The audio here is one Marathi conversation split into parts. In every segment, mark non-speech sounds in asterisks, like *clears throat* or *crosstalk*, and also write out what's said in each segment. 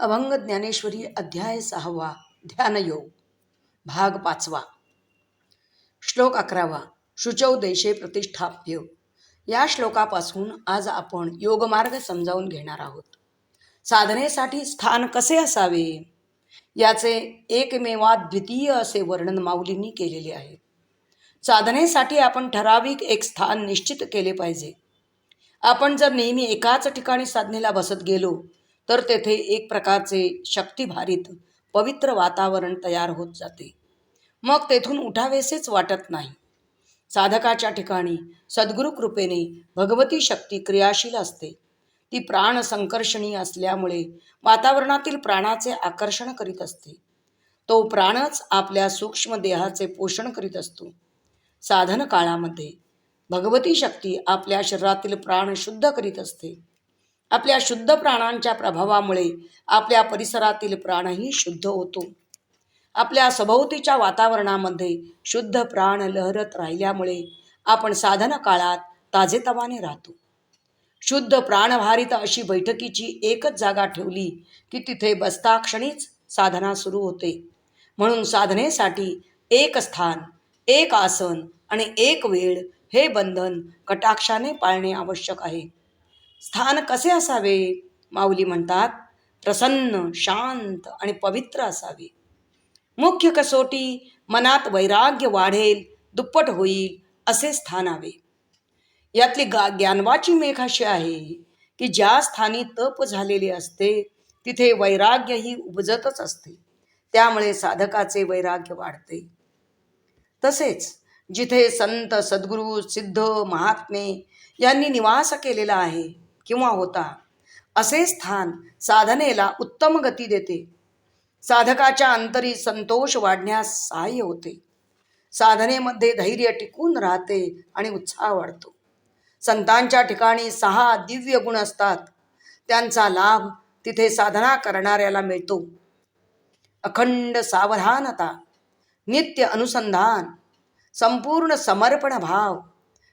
अभंग ज्ञानेश्वरी अध्याय सहावा ध्यानयोग भाग पाचवा. श्लोक अकरावा शुचौ देशे प्रतिष्ठाप्य. या श्लोकापासून आज आपण योगमार्ग समजावून घेणार आहोत. साधनेसाठी स्थान कसे असावे? याचे एकमेवा द्वितीय असे वर्णन माऊलींनी केलेले आहे. साधनेसाठी आपण ठराविक एक स्थान निश्चित केले पाहिजे. आपण जर नेहमी एकाच ठिकाणी साधनेला बसत गेलो तर तेथे एक प्रकारचे शक्तिभारित पवित्र वातावरण तयार होत जाते. मग तेथून उठावेसेच वाटत नाही. साधकाच्या ठिकाणी सद्गुरु कृपेने भगवती शक्ती क्रियाशील असते. ती प्राण संकर्षणी असल्यामुळे वातावरणातील प्राणाचे आकर्षण करीत असते. तो प्राणच आपल्या सूक्ष्म देहाचे पोषण करीत असतो. साधन काळामध्ये भगवती शक्ती आपल्या शरीरातील प्राण शुद्ध करीत असते. आपल्या शुद्ध प्राणांच्या प्रभावामुळे आपल्या परिसरातील प्राणही शुद्ध होतो. आपल्या सभोवतीच्या वातावरणामध्ये शुद्ध प्राण लहरत राहिल्यामुळे आपण साधन काळात ताजेतवाने राहतो. शुद्ध प्राणभारित अशी बैठकीची एकच जागा ठेवली की तिथे बसता क्षणीच साधना सुरू होते. म्हणून साधनेसाठी एक स्थान एक आसन आणि एक वेळ हे बंधन कटाक्षाने पाळणे आवश्यक आहे. स्थान कसे असावे? माऊली म्हणतात प्रसन्न शांत आणि पवित्र असावे. मुख्य कसोटी मनात वैराग्य वाढेल दुप्पट होईल असे स्थान हवे. यातली गा ज्ञानवाची मेघ अशी आहे की ज्या स्थानी तप झालेले असते तिथे वैराग्यही उपजतच असते. त्यामुळे साधकाचे वैराग्य वाढते. तसेच जिथे संत सद्गुरू सिद्ध महात्मे यांनी निवास केलेला आहे किंवा होता. असे स्थान साधनेला उत्तम गती देते. साधकाच्या अंतरी संतोष वाढण्यास सहाय्य होते. साधनेमध्ये धैर्य टिकून राहते आणि उत्साह वाढतो. संतांच्या ठिकाणी सहा दिव्य गुण असतात. त्यांचा लाभ तिथे साधना करणाऱ्याला मिळतो. अखंड सावधानता नित्य अनुसंधान संपूर्ण समर्पण भाव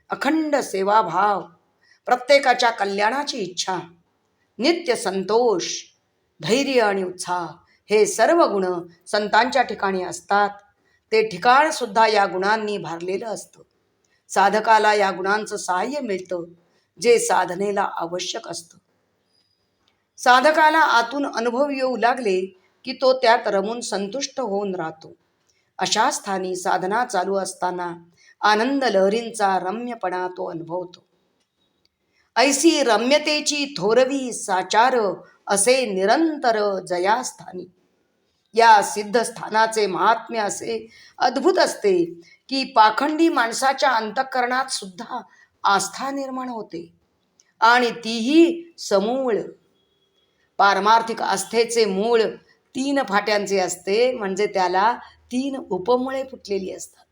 अखंड सेवाभाव प्रत्येकाच्या कल्याणाची इच्छा नित्य संतोष धैर्य आणि उत्साह हे सर्व गुण संतांच्या ठिकाणी असतात. ते ठिकाण सुद्धा या गुणांनी भारलेलं असतं. साधकाला या गुणांचं सहाय्य मिळतं जे साधनेला आवश्यक असतं. साधकाला आतून अनुभव येऊ लागले की तो त्यात रमून संतुष्ट होऊन राहतो. अशा स्थानी साधना चालू असताना आनंद लहरींचा रम्यपणा तो अनुभवतो. ऐसी रम्यतेची थोरवी साचार असे निरंतर जयास्थानी. या सिद्धस्थानाचे महात्म्य असे अद्भुत असते की पाखंडी माणसाच्या अंतःकरणात सुद्धा आस्था निर्माण होते आणि तीही समूळ. पारमार्थिक आस्थेचे मूळ तीन फाट्यांचे असते म्हणजे त्याला तीन उपमुळे फुटलेली असतात.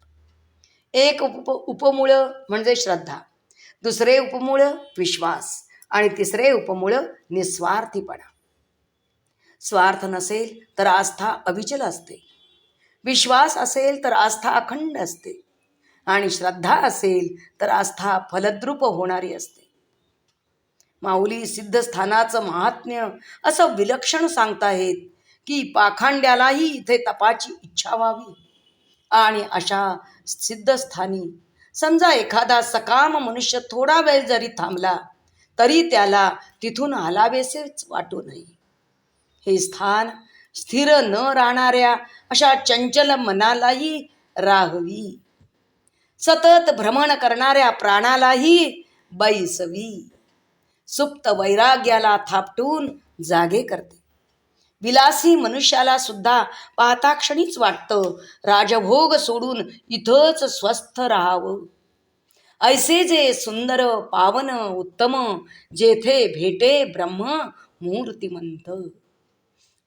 एक उप उपमुळं म्हणजे श्रद्धा. दुसरे उपमूळ विश्वास आणि तिसरे उपमूळ निस्वार्थीपणा. स्वार्थ नसेल तर आस्था अविचल असते. विश्वास असेल तर आस्था अखंड असते. आणि श्रद्धा असेल तर आस्था फलद्रूप होणारी असते. माऊली सिद्धस्थानाचं महात्म्य असं विलक्षण सांगताहेत की पाखांड्यालाही इथे तपाची इच्छा व्हावी. आणि अशा सिद्धस्थानी समजा एखादा सकाम मनुष्य थोडा वेळ जरी थांबला तरी त्याला तिथून हलावेसेच वाटू नये. हे स्थान स्थिर न राहणाऱ्या अशा चंचल मनालाही राहवी. सतत भ्रमण करणाऱ्या प्राणालाही बैसवी. सुप्त वैराग्याला थापटून जागे करते. विलासी मनुष्याला सुद्धा पाहता क्षणीच वाटतं. राजभोग सोडून इथंच स्वस्थ राहावं. ऐसे जे सुंदर पावन उत्तम जेथे भेटे ब्रह्म मूर्तिमंत.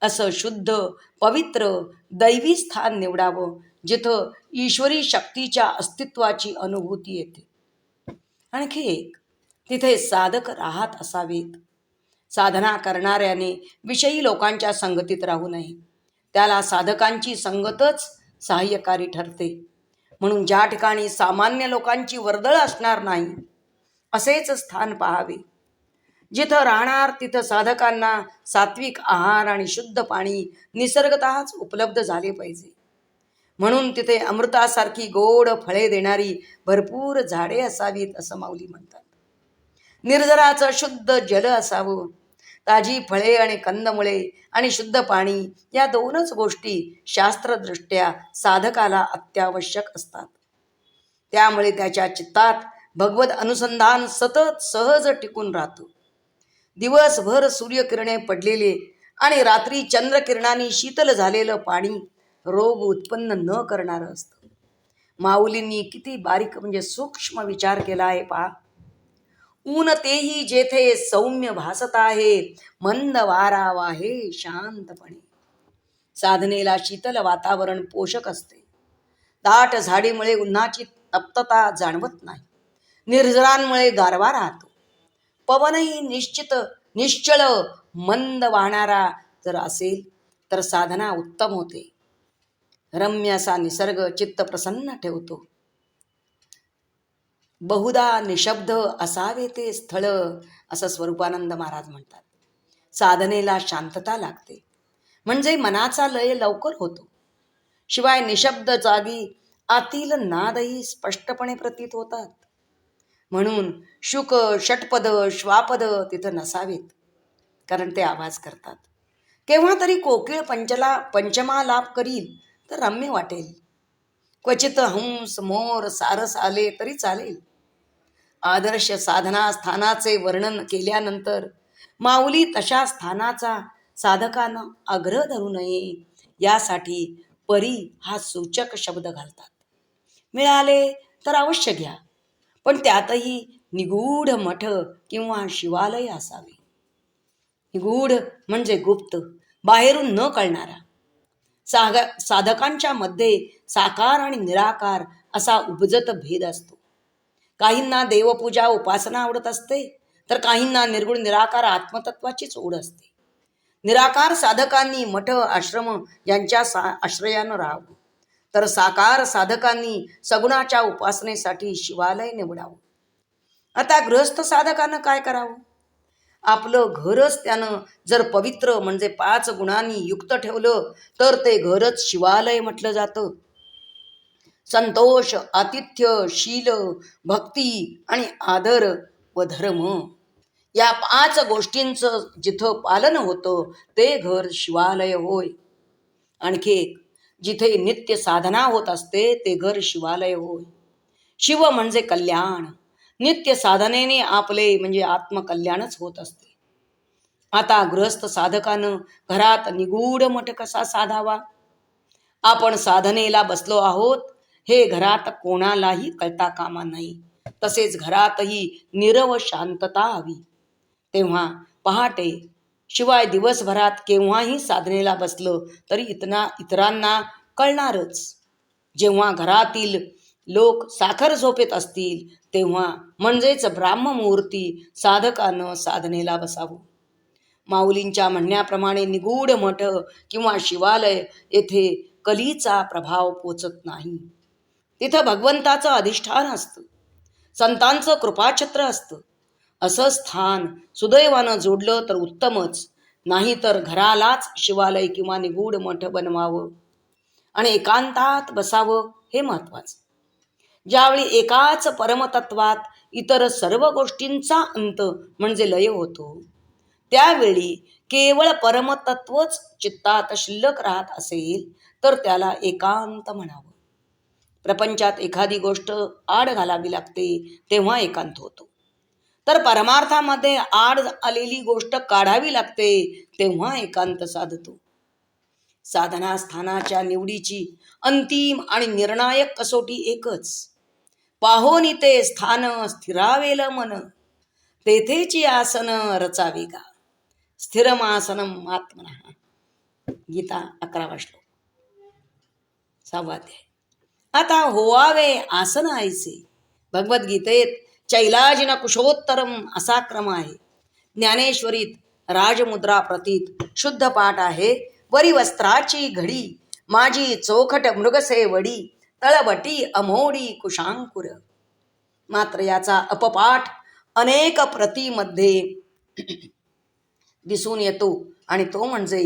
असं शुद्ध पवित्र दैवी स्थान निवडावं जिथं ईश्वरी शक्तीच्या अस्तित्वाची अनुभूती येते. आणखी एक तिथे साधक राहत असावेत. साधना करणाऱ्याने विषयी लोकांच्या संगतीत राहू नये. त्याला साधकांची संगतच सहाय्यकारी ठरते. म्हणून ज्या ठिकाणी सामान्य लोकांची वर्दळ असणार नाही असेच स्थान पाहावे. जिथं राहणार तिथं साधकांना सात्विक आहार आणि शुद्ध पाणी निसर्गतःच उपलब्ध झाले पाहिजे. म्हणून तिथे अमृतासारखी गोड फळे देणारी भरपूर झाडे असावीत असं माऊली म्हणतात. निर्जराचं शुद्ध जल असावं ताजी फळे आणि कंदमुळे आणि शुद्ध पाणी या दोनच गोष्टी शास्त्रदृष्ट्या साधकाला अत्यावश्यक असतात. त्यामुळे त्याच्या चित्तात भगवत अनुसंधान सतत सहज टिकून राहतो. दिवसभर सूर्यकिरणे पडलेले आणि रात्री चंद्रकिरणांनी शीतल झालेलं पाणी रोग उत्पन्न न करणारं असतं. माऊलींनी किती बारीक म्हणजे सूक्ष्म विचार केला आहे पहा. ऊन तेही जेथे सौम्य भासत आहे मंद वारा वाहे शांतपणे. साधनेला शीतल वातावरण पोषक असते. दाट झाडीमुळे उन्हाची तप्तता जाणवत नाही. निर्जरांमुळे गारवा राहतो. पवनही निश्चित निश्चळ मंद वाहणारा जर असेल तर साधना उत्तम होते. रम्य असा निसर्ग चित्त प्रसन्न ठेवतो. बहुधा निशब्द असावे ते स्थळ असं स्वरूपानंद महाराज म्हणतात. साधनेला शांतता लागते. म्हणजे मनाचा लय लवकर होतो. शिवाय निशब्द जागी आतील नादही स्पष्टपणे प्रतीत होतात. म्हणून शुक षटपद श्वापद तिथं नसावेत कारण ते आवाज करतात. केव्हा तरी कोकिळ पंचला पंचमालाप करील तर रम्य वाटेल. क्वचित हंस मोर सारस आले तरी चालेल. आदर्श साधना स्थानाचे वर्णन केल्यानंतर माऊली तशा स्थानाचा साधकानं आग्रह धरू नये. यासाठी परी हा सूचक शब्द घालतात. मिळाले तर अवश्य घ्या पण त्यातही निगूढ मठ किंवा शिवालय असावे. निगूढ म्हणजे गुप्त बाहेरून न कळणारा. साग साधकांच्या मध्ये साकार आणि निराकार असा उपजत भेद असतो. काहींना देवपूजा उपासना आवडत असते तर काहींना निर्गुण निराकार आत्मतत्वाचीच ओढ असते. निराकार साधकांनी मठ आश्रम यांच्या सा आश्रयानं राहावं. तर साकार साधकांनी सगुणाच्या उपासनेसाठी शिवालय निवडावं. आता गृहस्थ साधकानं काय करावं? आपलं घरच त्यानं जर पवित्र म्हणजे पाच गुणांनी युक्त ठेवलं तर ते घरच शिवालय म्हटलं जातं. संतोष आतिथ्य शील भक्ती आणि आदर व धर्म. या पाच गोष्टींचं जिथं पालन होतं ते घर शिवालय होय. आणखी एक जिथे नित्य साधना होत असते ते घर शिवालय होय. शिव म्हणजे कल्याण. नित्य साधनेने आपले म्हणजे आत्मकल्याणच होत असते. आता गृहस्थ साधकानं घरात निगूढ मठ कसा साधावा? आपण साधनेला बसलो आहोत हे घरात कोणालाही कळता कामा नाही. तसेच घरातही निरव शांतता हवी. तेव्हा पहाटे शिवाय दिवसभरात केव्हाही साधनेला बसलं तरी इतना इतरांना कळणारच. जेव्हा घरातील लोक साखर झोपेत असतील तेव्हा म्हणजेच ब्राह्ममूर्ती साधकानं साधनेला बसावं. माऊलींच्या म्हणण्याप्रमाणे निगूढ मठ किंवा शिवालय येथे कलीचा प्रभाव पोचत नाही. तिथं भगवंताचं अधिष्ठान असतं. संतांचं कृपाछत्र असतं. असं स्थान सुदैवानं जोडलं तर उत्तमच. नाही तर घरालाच शिवालय किंवा निगूढ मठ बनवावं आणि एकांतात बसावं हे महत्वाचं. ज्यावेळी एकाच परमतत्वात इतर सर्व गोष्टींचा अंत म्हणजे लय होतो त्यावेळी केवळ परमतत्वच चित्तात शिल्लक राहत असेल तर त्याला एकांत म्हणावं. प्रपंचात एखादी गोष्ट आड घालावी लागते तेव्हा एकांत होतो. तर परमार्थामध्ये आड आलेली गोष्ट काढावी लागते तेव्हा एकांत साधतो. साधना स्थानाच्या निवडीची अंतिम आणि निर्णायक कसोटी एकच. पाहोनी ते स्थान स्थिरावेल मन. तेथेची आसन रचावी का स्थिरमासनम आत्मना गीता अकरावा श्लोक. सहावा अध्याय. आता होवावे आसन आयचे भगवद्गीतेत चैलाजिन कुशोत्तरम असा क्रम आहे. ज्ञानेश्वरीत राजमुद्रा प्रतीत शुद्ध पाठ आहे. वरी वस्त्राची घडी माझी चोखट मृगसे वडी तळबटी अमोडी कुशांकुर. मात्र याचा अपपाठ अनेक प्रतीमध्ये दिसून येतो आणि तो म्हणजे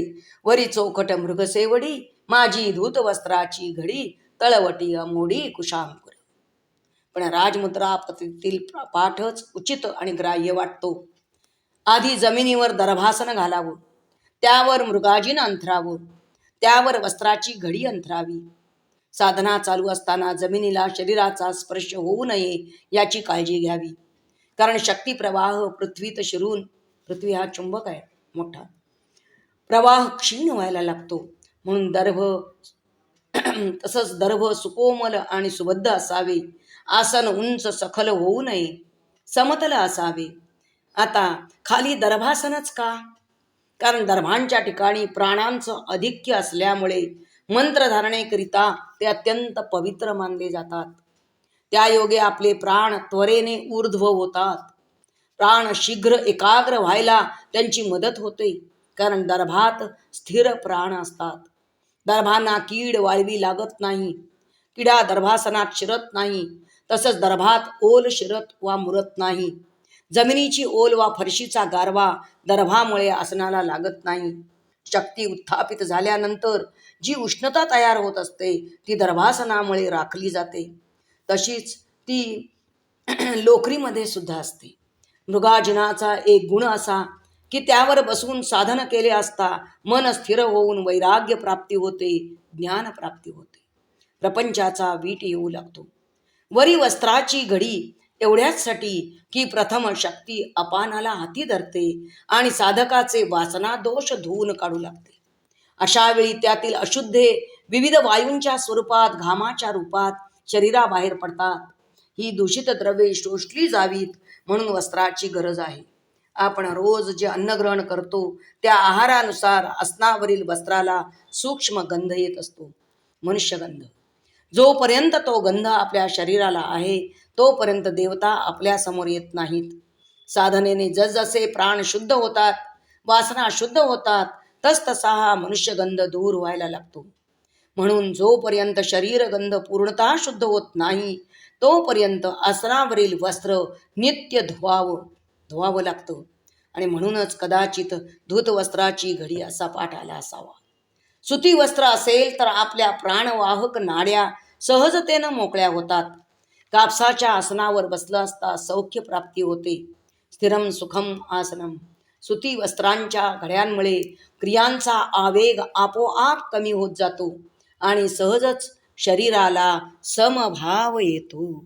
वरी चोखट मृगसेवडी माझी धूत वस्त्राची घडी तळवटी अमोडी कुशांकुर. पण राजमुद्रा पद्धतीतील पाठच उचित आणि ग्राह्य वाटतो. आधी जमिनीवर दरभासन घालावं त्यावर मृगाजीन अंथरावं त्यावर वस्त्राची घडी अंथरावी. साधना चालू असताना जमिनीला शरीराचा स्पर्श होऊ नये याची काळजी घ्यावी. कारण शक्ती प्रवाह पृथ्वीत शिरून पृथ्वी हा चुंबक आहे मोठा. प्रवाह क्षीण व्हायला लागतो. म्हणून दर्भ तसंच दर्भ सुकोमल आणि सुबद्ध असावे. आसन उंच सखल होऊ नये. समतल असावे. आता खाली दर्भासनच का? कारण दर्भांच्या ठिकाणी प्राणांचं अधिक्य असल्यामुळे मंत्रधारणेकरिता ते अत्यंत पवित्र मानले जातात. त्या योगे आपले प्राण त्वरेने ऊर्ध्व होतात. प्राण शीघ्र एकाग्र व्हायला त्यांची मदत होते कारण दर्भात स्थिर प्राण असतात. दर्भांना कीड वाळवी लागत नाही. किडा दर्भासनात शिरत नाही. तसंच दर्भात ओल शिरत वा मुरत नाही. जमिनीची ओल वा फरशीचा गारवा दर्भामुळे आसनाला लागत नाही. शक्ती उत्थापित झाल्यानंतर जी उष्णता तयार होत असते ती दर्भासनामुळे राखली जाते. तशीच ती *clears throat* लोकरीमध्ये सुद्धा असते. मृगाजनाचा एक गुण असा की त्यावर बसून साधन केले असता मन स्थिर होऊन वैराग्य प्राप्ती होते ज्ञान प्राप्ती होते. प्रपंचाचा वीट येऊ लागतो. वरी वस्त्राची घडी एवढ्याचसाठी की प्रथम शक्ती अपानाला हाती धरते आणि साधकाचे वासना दोष धुवून काढू लागते. अशा वेळी त्यातील अशुद्धे विविध वायूंच्या स्वरूपात घामाच्या रूपात शरीराबाहेर पडतात. ही दूषित द्रव्ये शोषली जावीत म्हणून वस्त्राची गरज आहे. आपण रोज जे अन्नग्रहण करतो त्या आहारानुसार आसनावरील वस्त्राला सूक्ष्म गंध येत असतो मनुष्यगंध जोपर्यंत तो गंध आपल्या शरीराला आहे तोपर्यंत देवता आपल्यासमोर येत नाहीत. साधनेने जसजसे प्राण शुद्ध होतात वासना शुद्ध होतात तसतसा हा मनुष्यगंध दूर व्हायला लागतो. म्हणून जोपर्यंत शरीरगंध पूर्णतः शुद्ध होत नाही तोपर्यंत आसनावरील वस्त्र नित्य धुवावं धुवावं लागतं. आणि म्हणूनच कदाचित धूतवस्त्राची घडी असा पाठ आला असावा. सुती वस्त्र असेल तर आपल्या प्राणवाहक नाड्या सहजतेनं मोकळ्या होतात. कापसाच्या आसनावर बसलं असता सौख्य प्राप्ती होते. स्थिरम सुखम आसनम. सुती वस्त्रांच्या घड्यांमुळे क्रियांचा आवेग आपोआप कमी होत जातो आणि सहजच शरीराला समभाव येतो.